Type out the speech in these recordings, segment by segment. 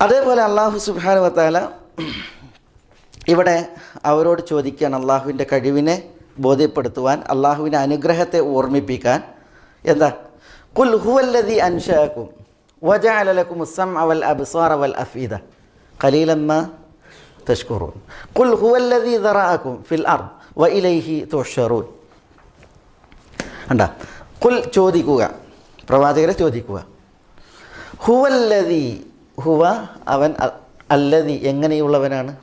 അതേപോലെ അള്ളാഹു സുബാന വത്താല ഇവിടെ അവരോട് ചോദിക്കുകയാണ് അള്ളാഹുവിന്റെ കഴിവിനെ ബോധ്യപ്പെടുത്തുവാൻ അള്ളാഹുവിന്റെ അനുഗ്രഹത്തെ ഓർമ്മിപ്പിക്കാൻ എന്താ? കുൽ ഹുവല്ലതി അൻഷാക്കും വജാലലക്കും ഉസ്സം അവൽ അബ്സാർ അവൽ അഫീദ. കലീലമ്മ തഷ്കുറൂൻ. കുൽ ഹുവല്ലതി ദറാക്കും ഫിൽ അർ വ ഇലൈഹി തുഷറൂൻ കണ്ട? കുൽ ചോദിക്കുക പ്രവാചകരെ ചോദിക്കുക. ഹുവല്ലതി ഹുവ അവൻ അല്ലതി എങ്ങനെയുള്ളവനാണ്?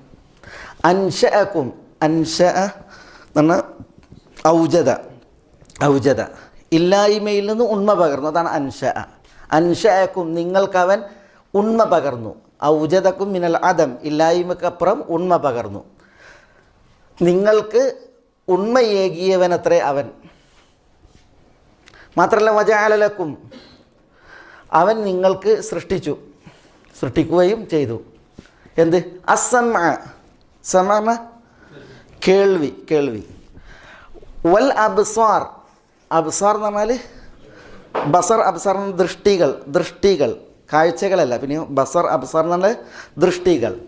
അൻഷഅക്കും അൻഷ എന്ന് ഔജത ഔജത ഇല്ലായ്മയിൽ നിന്ന് ഉണ്മ പകർന്നു അതാണ് അൻഷ അൻഷഅക്കും നിങ്ങൾക്കവൻ ഉണ്മ പകർന്നു. ഔജതക്കും മിനൽ അതം ഇല്ലായ്മക്കപ്പുറം ഉണ്മ പകർന്നു. നിങ്ങൾക്ക് ഉണ്മയേകിയവനത്രേ അവൻ. മാത്രമല്ല വജാലലക്കും അവൻ നിങ്ങൾക്ക് സൃഷ്ടിച്ചു. സൃഷ്ടിക്കുകയും ചെയ്തു. എന്ത്? അസമ സമ കേൾവി കേൾവി. വൽ അബ്സാർ. അബ്സാർ എന്ന് പറഞ്ഞാൽ ബസർ അബ്സാർ ദൃഷ്ടികൾ ദൃഷ്ടികൾ. കാഴ്ചകളല്ല. പിന്നെ ബസർ അബ്സാർ എന്ന് പറഞ്ഞാൽ ദൃഷ്ടികൾ.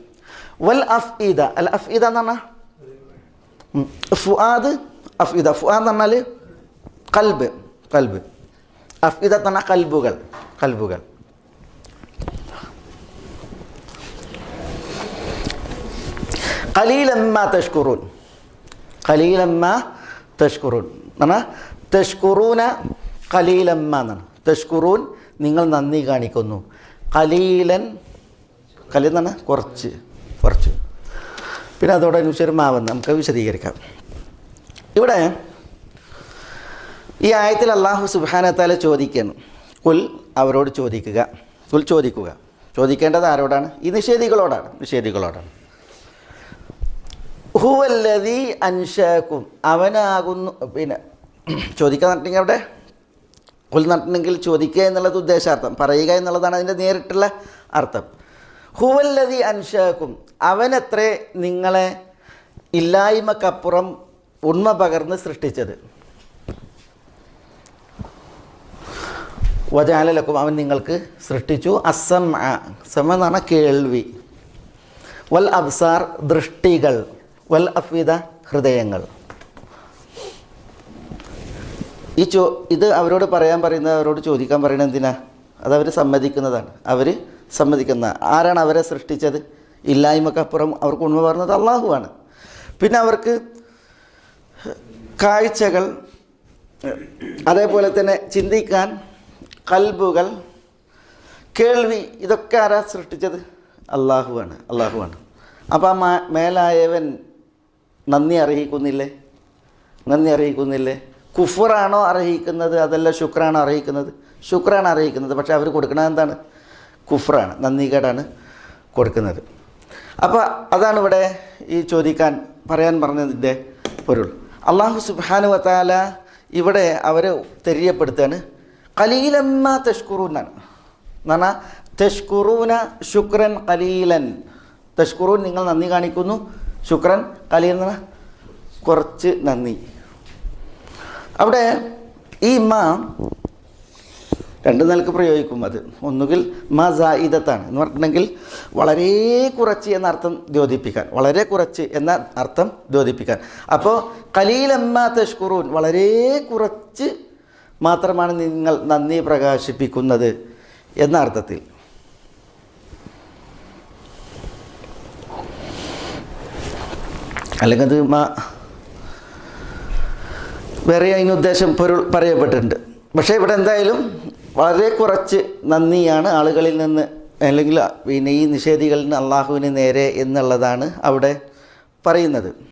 വൽ അഫ് അഫ്ഇദ. അൽ അഫ്ഇദ എന്ന് പറഞ്ഞാൽ ഫുആദ് അഫ് അഫ്ഇദ. ഫുആദ് എന്ന് പറഞ്ഞാൽ കൽബ് കൽബ്. അഫ് ഇദ തന്നെ കൽബുകൾ കൽബുകൾ. കലീലമ്മ തഷ്കുറൂൻ. കലീലമ്മ തഷ്കുറൂൻ. എന്നാണ് തഷ്കുറൂന കലീലമ്മ എന്നാണ്. തഷ്കുറൂൻ നിങ്ങൾ നന്ദി കാണിക്കുന്നു. കലീലൻ കലീൽ എന്നാണ്? കുറച്ച് കുറച്ച്. പിന്നെ അതോടെ അനുസരമാവെന്ന് നമുക്ക് വിശദീകരിക്കാം. ഇവിടെ ഈ ആയത്തിൽ അള്ളാഹു സുബാനത്താല ചോദിക്കുന്നു. കുൽ അവരോട് ചോദിക്കുക. കുൽ ചോദിക്കുക. ചോദിക്കേണ്ടത് ആരോടാണ്? ഈ നിഷേധികളോടാണ്. നിഷേധികളോടാണ്. ഹുവല്ലതി അൻഷാക്കും അവനാകുന്നു പിന്നെ ചോദിക്കാൻ നട്ടിട്ടുണ്ടെങ്കിൽ അവിടെ കുൽ നട്ടിട്ടുണ്ടെങ്കിൽ ചോദിക്കുക എന്നുള്ളത് ഉദ്ദേശാർത്ഥം. പറയുക എന്നുള്ളതാണ് അതിന്റെ നേരിട്ടുള്ള അർത്ഥം. ഹുവല്ലതി അൻഷാക്കും അവനത്രേ നിങ്ങളെ ഇല്ലായ്മക്കപ്പുറം ഉണ്മ പകർന്ന് സൃഷ്ടിച്ചത്. വജാലലക്കും അവൻ നിങ്ങൾക്ക് സൃഷ്ടിച്ചു. അസം സമ എന്ന് കേൾവി. വൽ അബ്സാർ ദൃഷ്ടികൾ. വൽ അഫീദ ഹൃദയങ്ങൾ. ഈ ചോ ഇത് അവരോട് പറയാൻ പറയുന്നത് അവരോട് ചോദിക്കാൻ പറയുന്നത് എന്തിനാ? അതവർ സമ്മതിക്കുന്നതാണ്. അവർ സമ്മതിക്കുന്ന ആരാണ് അവരെ സൃഷ്ടിച്ചത്? ഇല്ലായ്മക്കപ്പുറം അവർക്ക് ഉണ്മ പറഞ്ഞത് അള്ളാഹുവാണ്. പിന്നെ അവർക്ക് കാഴ്ചകൾ അതേപോലെ തന്നെ ചിന്തിക്കാൻ കൽബുകൾ കേൾവി ഇതൊക്കെ ആരാ സൃഷ്ടിച്ചത്? അള്ളാഹുവാണ് അള്ളാഹുവാണ്. അപ്പോൾ ആ മേലായവൻ നന്ദി അർഹിക്കുന്നില്ലേ? നന്ദി അറിയിക്കുന്നില്ലേ കുഫറാണോ അർഹിക്കുന്നത്? അതല്ല ശുക്രാണോ അർഹിക്കുന്നത്? ശുക്രാണ് അർഹിക്കുന്നത്. പക്ഷേ അവർ കൊടുക്കുന്നത് എന്താണ്? കുഫറാണ്. നന്ദികേടാണ് കൊടുക്കുന്നത്. അപ്പോൾ അതാണ് ഇവിടെ ഈ ചോദിക്കാൻ പറയാൻ പറഞ്ഞതിന്റെ പൊരുൾ. അള്ളാഹു സുബാനു വത്താല ഇവിടെ അവരെ തെരിയപ്പെടുത്താണ്. കലീലമ്മ തഷ്കുറൂനാണ് എന്ന് പറഞ്ഞാൽ തഷ്കുറൂന ശുക്രൻ കലീലൻ. തഷ്കുറൂൻ നിങ്ങൾ നന്ദി കാണിക്കുന്നു. ശുക്രൻ കലി എന്ന് കുറച്ച് നന്ദി. അവിടെ ഈ മാ രണ്ട് നിലയ്ക്ക് പ്രയോഗിക്കും അത്. ഒന്നുകിൽ മ സായിദത്താണ് എന്ന് പറഞ്ഞിട്ടുണ്ടെങ്കിൽ വളരെ കുറച്ച് എന്ന അർത്ഥം ദ്യോതിപ്പിക്കാൻ വളരെ കുറച്ച് എന്ന അർത്ഥം ദ്യോതിപ്പിക്കാൻ. അപ്പോൾ കലീലമ്മ തഷ്കുറൂൻ വളരെ കുറച്ച് മാത്രമാണ് നിങ്ങൾ നന്ദി പ്രകാശിപ്പിക്കുന്നത് എന്ന അർത്ഥത്തിൽ. അല്ലെങ്കിൽ അത് മാ വേറെ അതിന് ഉദ്ദേശം പൊരുൾ പറയപ്പെട്ടിട്ടുണ്ട്. പക്ഷേ ഇവിടെ എന്തായാലും വളരെ കുറച്ച് നന്ദിയാണ് ആളുകളിൽ നിന്ന് അല്ലെങ്കിൽ പിന്നെ ഈ നിഷേധികളിൽ നിന്ന് അള്ളാഹുവിന് നേരെ എന്നുള്ളതാണ് അവിടെ പറയുന്നത്.